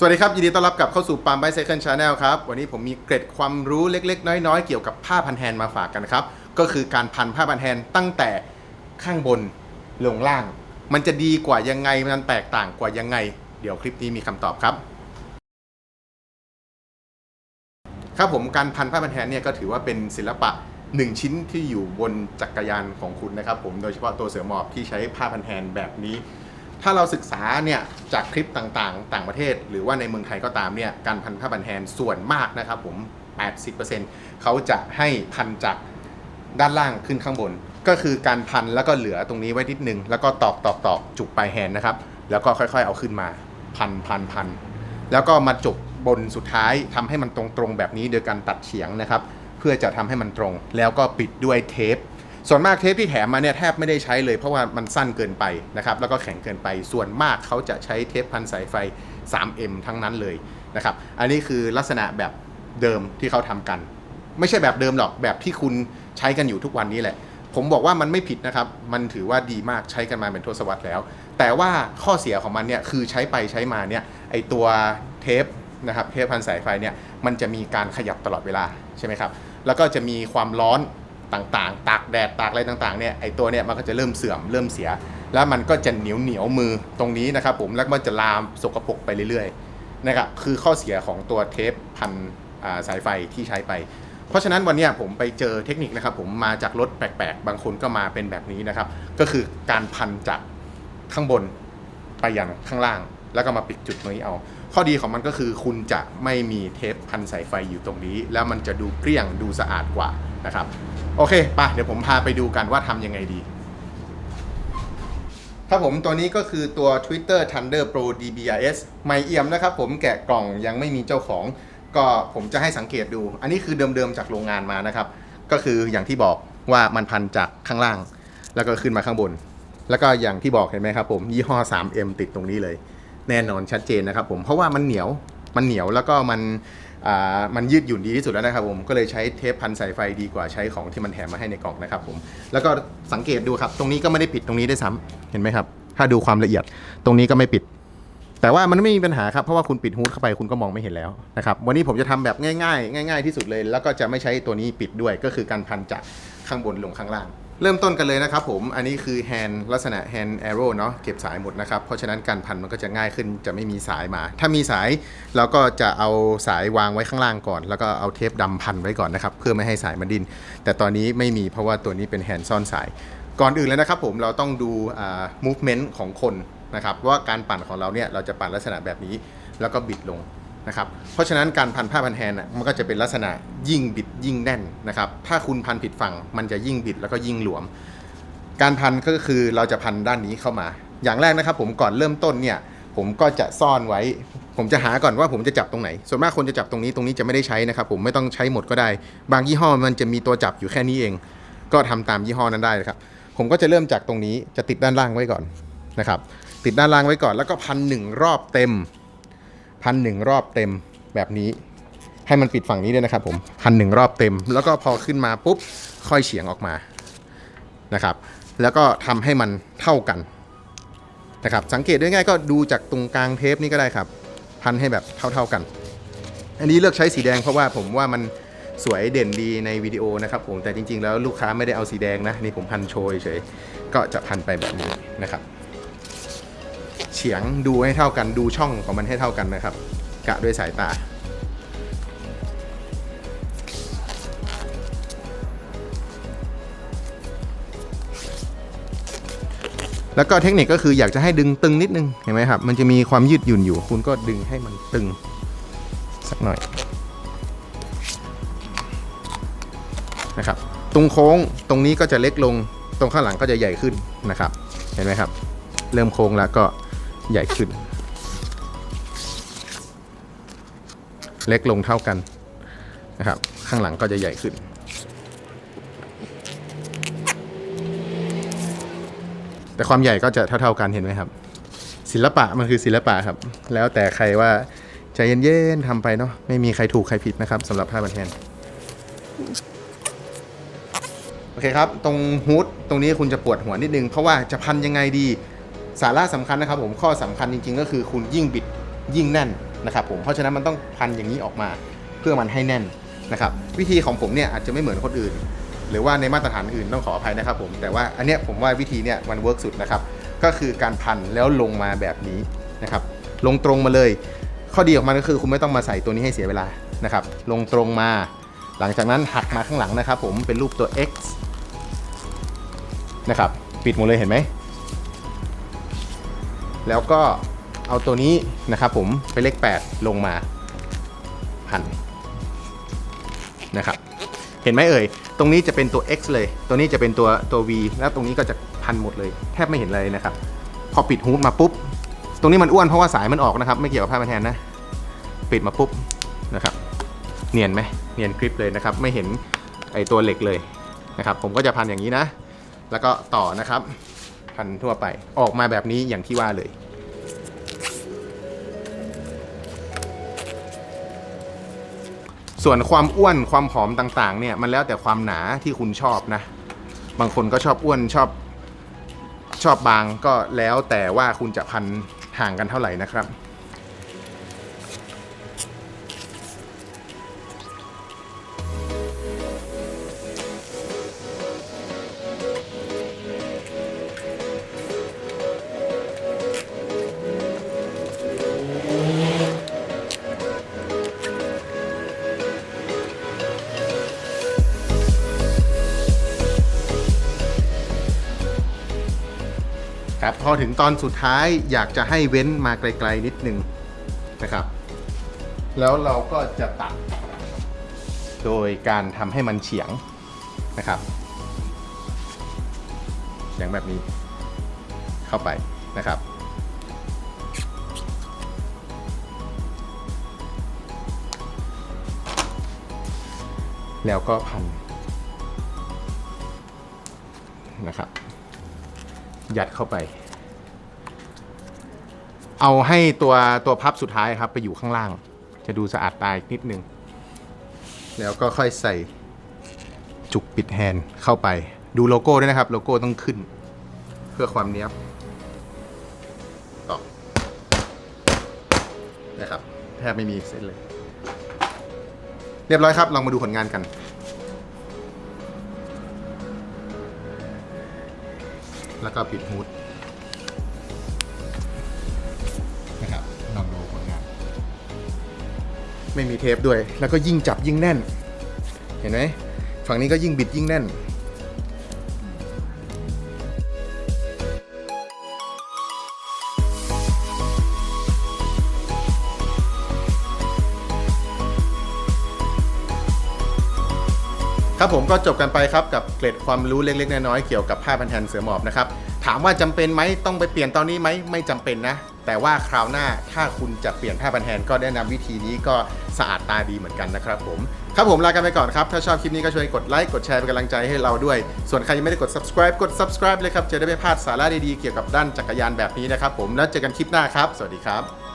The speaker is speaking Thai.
สวัสดีครับ ยินดีต้อนรับกลับเข้าสู่ปาล์มไบเซคันชาแนลครับ วันนี้ผมมีเกร็ดความรู้เล็ก ๆ น้อย ๆ เกี่ยวกับผ้าพันแฮนมาฝากกันครับ ก็คือการพันผ้าพันแฮนตั้งแต่ข้างบนลงล่าง มันจะดีกว่ายังไงมันแตกต่างกว่ายังไง เดี๋ยวคลิปนี้มีคำตอบครับ ครับผมการพันผ้าพันแฮนเนี่ยก็ถือว่าเป็นศิลปะหนึ่งชิ้นที่อยู่บนจักรยานของคุณนะครับผมโดยเฉพาะตัวเสือหมอบที่ใช้ผ้าพันแฮนแบบนี้ ถ้าเราศึกษาเนี่ยจากคลิปต่างๆ ต่างประเทศ หรือว่าในเมืองไทยก็ตามเนี่ยการพันผ้าพันแฮนส่วนมากนะครับผม 80%เขาจะให้พันจากด้านล่างขึ้นข้างบน ก็คือการพันแล้วก็เหลือตรงนี้ไว้นิดนึง แล้วก็ตอกตอกตอกจุกปลายแฮนนะครับ แล้วก็ค่อยๆเอาขึ้นมาพันพันพันแล้วก็มาจบบนสุดท้ายทำให้มันตรงๆแบบนี้โดยการตัดเฉียงนะครับ เพื่อจะทำให้มันตรง แล้วก็ปิดด้วยเทป ส่วนมากเทปที่แถมมาเนี่ยแทบไม่ได้ใช้เลยเพราะว่ามันสั้นเกินไปนะครับแล้วก็แข็งเกินไปส่วนมากเขาจะใช้เทปพันสายไฟ 3M ทั้งนั้นเลยนะครับอันนี้คือลักษณะแบบเดิมที่เขาทำกัน ไม่ใช่แบบเดิมหรอกแบบที่คุณใช้กันอยู่ทุกวันนี้แหละ ผมบอกว่ามันไม่ผิดนะครับ มันถือว่าดีมากใช้กันมาเป็นทศวรรษแล้ว แต่ว่าข้อเสียของมันเนี่ยคือใช้ไปใช้มาเนี่ยไอตัวเทปนะครับเทปพันสายไฟเนี่ยมันจะมีการขยับตลอดเวลาใช่ไหมครับแล้วก็จะมีความร้อน ต่างๆ ตากแดดตากอะไรต่างๆเนี่ยไอตัวเนี่ยมันก็จะเริ่มเสื่อมเริ่มเสีย แล้วมันก็จะเหนียวเหนียวมือตรงนี้นะครับผมแล้วมันจะลามสกปรกไปเรื่อยๆนะครับคือข้อเสียของตัวเทปพันสายไฟที่ใช้ไป เพราะฉะนั้นวันนี้ผมไปเจอเทคนิคนะครับผมมาจากรถแปลกๆ บางคนก็มาเป็นแบบนี้นะครับ ก็คือการพันจากข้างบนไปยังข้างล่าง แล้วก็มาปิดจุดตรงนี้เอา ข้อดีของมันก็คือคุณจะไม่มีเทปพันสายไฟอยู่ตรงนี้ แล้วมันจะดูเกลี้ยงดูสะอาดกว่านะครับ โอเคไปเดี๋ยวผมพาไปดูกันว่าทำยังไงดีครับผมตัวนี้ก็คือตัว Twitter Thunder Pro DBRS ไม่เอี่ยมนะครับผมแกะกล่องยังไม่มีเจ้าของ ก็ผมจะให้สังเกตดู อันนี้คือเดิมๆจากโรงงานมานะครับ ก็คืออย่างที่บอกว่ามันพันจากข้างล่าง แล้วก็ขึ้นมาข้างบน แล้วก็อย่างที่บอกเห็นไหมครับผมยี่ห้อ 3M ติดตรงนี้เลย แน่นอนชัดเจนนะครับผมเพราะว่ามันเหนียวมันเหนียวแล้วก็มันมันยืดหยุ่นดีที่สุดแล้วนะครับผมก็เลยใช้เทปพันสายไฟดีกว่าใช้ของที่มันแถมมาให้ในกล่องนะครับผมแล้วก็สังเกตดูครับ ตรงนี้ก็ไม่ได้ปิดตรงนี้ได้ซ้ำเห็นไหมครับ ถ้าดูความละเอียดตรงนี้ก็ไม่ปิด แต่ว่ามันไม่มีปัญหาครับเพราะว่าคุณปิดฮูดเข้าไปคุณก็มองไม่เห็นแล้วนะครับวันนี้ผมจะทำแบบง่าย ๆ ง่าย ๆที่สุดเลย แล้วก็จะไม่ใช้ตัวนี้ปิดด้วยก็คือการพันจากข้างบนลงข้างล่าง เริ่มต้นกันเลยนะครับผม อันนี้คือแฮนด์ลักษณะแฮนด์แอโร่เนาะเก็บสายหมดนะครับ เพราะฉะนั้นการพันมันก็จะง่ายขึ้นจะไม่มีสายมา ถ้ามีสายเราก็จะเอาสายวางไว้ข้างล่างก่อน แล้วก็เอาเทปดำพันไว้ก่อนนะครับ เพื่อไม่ให้สายมันดิน แต่ตอนนี้ไม่มีเพราะว่าตัวนี้เป็นแฮนด์ซ่อนสาย ก่อนอื่นเลยนะครับผมเราต้องดูอ่า movement ของคนนะครับว่าการปั่นของเราเนี่ยเราจะปั่นลักษณะแบบนี้ แล้วก็บิดลง นะครับเพราะฉะนั้นการพันผ้าพันแฮนมันก็จะเป็นลักษณะยิ่งบิดยิ่งแน่นนะครับถ้าคุณพันผิดฝั่งมันจะยิ่งบิดแล้วก็ยิ่งหลวม การพันก็คือเราจะพันด้านนี้เข้ามา อย่างแรกนะครับ ผมก่อนเริ่มต้นเนี่ยผมก็จะซ่อนไว้ ผมจะหาก่อนว่าผมจะจับตรงไหน ส่วนมากคนจะจับตรงนี้ตรงนี้จะไม่ได้ใช้นะครับ ผมไม่ต้องใช้หมดก็ได้ บางยี่ห้อมันจะมีตัวจับอยู่แค่นี้เอง ก็ทำตามยี่ห้อนั้นได้นะครับ ผมก็จะเริ่มจากตรงนี้จะติดด้านล่างไว้ก่อนนะครับ ติดด้านล่างไว้ก่อนแล้วก็พันหนึ่งรอบเต็ม พันหนึ่งรอบเต็มแบบนี้ ให้มันปิดฝั่งนี้ด้วยนะครับผมพันหนึ่งรอบเต็ม แล้วก็พอขึ้นมาปุ๊บค่อยเฉียงออกมานะครับ แล้วก็ทำให้มันเท่ากันนะครับสังเกตด้วยง่ายก็ดูจากตรงกลางเทปนี่ก็ได้ครับ พันให้แบบเท่าๆกัน อันนี้เลือกใช้สีแดงเพราะว่าผมว่ามันสวยเด่นดีในวิดีโอนะครับผมแต่จริงๆ แล้วลูกค้าไม่ได้เอาสีแดงนะนี่ผมพันโชยเฉยก็จะพันไปแบบนี้นะครับ เฉียงดูให้เท่ากันดูช่องของมันให้เท่ากันนะครับ กะด้วยสายตา แล้วก็เทคนิคก็คืออยากจะให้ดึงตึงนิดนึงเห็นไหมครับ มันจะมีความยืดหยุ่นอยู่ คุณก็ดึงให้มันตึงสักหน่อยนะครับตรงโค้งตรงนี้ก็จะเล็กลง ตรงข้างหลังก็จะใหญ่ขึ้นนะครับ เห็นไหมครับ เริ่มโค้งแล้วก็ ใหญ่ขึ้น เล็กลงเท่ากันนะครับ ข้างหลังก็จะใหญ่ขึ้น แต่ความใหญ่ก็จะเท่าๆกันเห็นไหมครับ ศิลปะมันคือศิลปะครับ แล้วแต่ใครว่าใจเย็นๆทำไปเนาะไม่มีใครถูกใครผิดนะครับสำหรับผ้าบันแทนโอเคครับ ตรงฮูดตรงนี้คุณจะปวดหัวนิดนึง เพราะว่าจะพันยังไงดี สาระสำคัญนะครับผมข้อสำคัญจริง ๆ ก็คือคุณยิ่งบิดยิ่งแน่นนะครับผมเพราะฉะนั้นมันต้องพันอย่างนี้ออกมาเพื่อมันให้แน่นนะครับวิธีของผมเนี่ยอาจจะไม่เหมือนคนอื่น หรือว่าในมาตรฐานอื่นต้องขออภัยนะครับผมแต่ว่าอันเนี้ยผมว่าวิธีเนี่ยมันเวิร์กสุดนะครับก็คือการพันแล้วลงมาแบบนี้นะครับลงตรงมาเลย ข้อดีของมันก็คือคุณไม่ต้องมาใส่ตัวนี้ให้เสียเวลานะครับลงตรงมา หลังจากนั้นหักมาข้างหลังนะครับผมเป็นรูปตัว X นะครับปิดหมดเลยเห็นไหม แล้วก็เอาตัวนี้นะครับผมไปเลข 8 ลงมาพันนะครับ เห็นไหมเอ่ย ตรงนี้จะเป็นตัว X เลย ตัวนี้จะเป็นตัวตัว V แล้วตรงนี้ก็จะพันหมดเลย แทบไม่เห็นเลยนะครับ พอปิดฮูดมาปุ๊บ ตรงนี้มันอ้วนเพราะว่าสายมันออกนะครับ ไม่เกี่ยวกับผ้าพันแทนนะ ปิดมาปุ๊บนะครับ เนียนไหมเนียนกริปเลยนะครับ ไม่เห็นไอตัวเหล็กเลยนะครับ ผมก็จะพันอย่างนี้นะ แล้วก็ต่อนะครับ พันทั่วไป ออกมาแบบนี้อย่างที่ว่าเลยส่วนความอ้วนความผอมต่างๆ เนี่ยมันแล้วแต่ความหนาที่คุณชอบนะ บางคนก็ชอบอ้วนชอบชอบบางก็แล้วแต่ว่าคุณจะพันห่างกันเท่าไหร่นะครับ ครับพอถึงตอนสุดท้ายอยากจะให้เว้นมาไกลๆนิดนึงนะครับ แล้วเราก็จะตัด โดยการทำให้มันเฉียงนะครับเฉียงแบบนี้เข้าไปนะครับแล้วก็พันนะครับ ยัดเข้าไป เอาให้ตัวตัวพับสุดท้ายครับ ไปอยู่ข้างล่าง จะดูสะอาดตาอีกนิดนึง แล้วก็ค่อยใส่จุกปิดแฮนด์เข้าไป ดูโลโก้ด้วยนะครับ โลโก้ต้องขึ้น เพื่อความเนี้ยบต่อนะครับแทบไม่มีเส้นเลย เรียบร้อยครับ ลองมาดูผลงานกัน แล้วก็ปิดฮูดนะครับลองดูผลงาน ไม่มีเทปด้วย แล้วก็ยิ่งจับยิ่งแน่น เห็นไหมฝั่งนี้ก็ยิ่งบิดยิ่งแน่น ครับผมก็จบกันไปครับกับเกร็ดความรู้เล็กๆน้อยๆเกี่ยวกับผ้าพันแทนเสือหมอบนะครับถามว่าจำเป็นไหมต้องไปเปลี่ยนตอนนี้ไหมไม่จำเป็นนะ แต่ว่าคราวหน้าถ้าคุณจะเปลี่ยนผ้าพันแทนก็แนะนำวิธีนี้ก็สะอาดตาดีเหมือนกันนะครับผมครับผมลากันไปก่อนครับ ถ้าชอบคลิปนี้ก็ช่วยกดไลค์กดแชร์เป็นกำลังใจให้เราด้วย ส่วนใครยังไม่ได้กด subscribe กด subscribe เลยครับจะได้ไม่พลาดสาระดีๆเกี่ยวกับด้านจักรยานแบบนี้นะครับผมแล้วเจอกันคลิปหน้าครับ สวัสดีครับ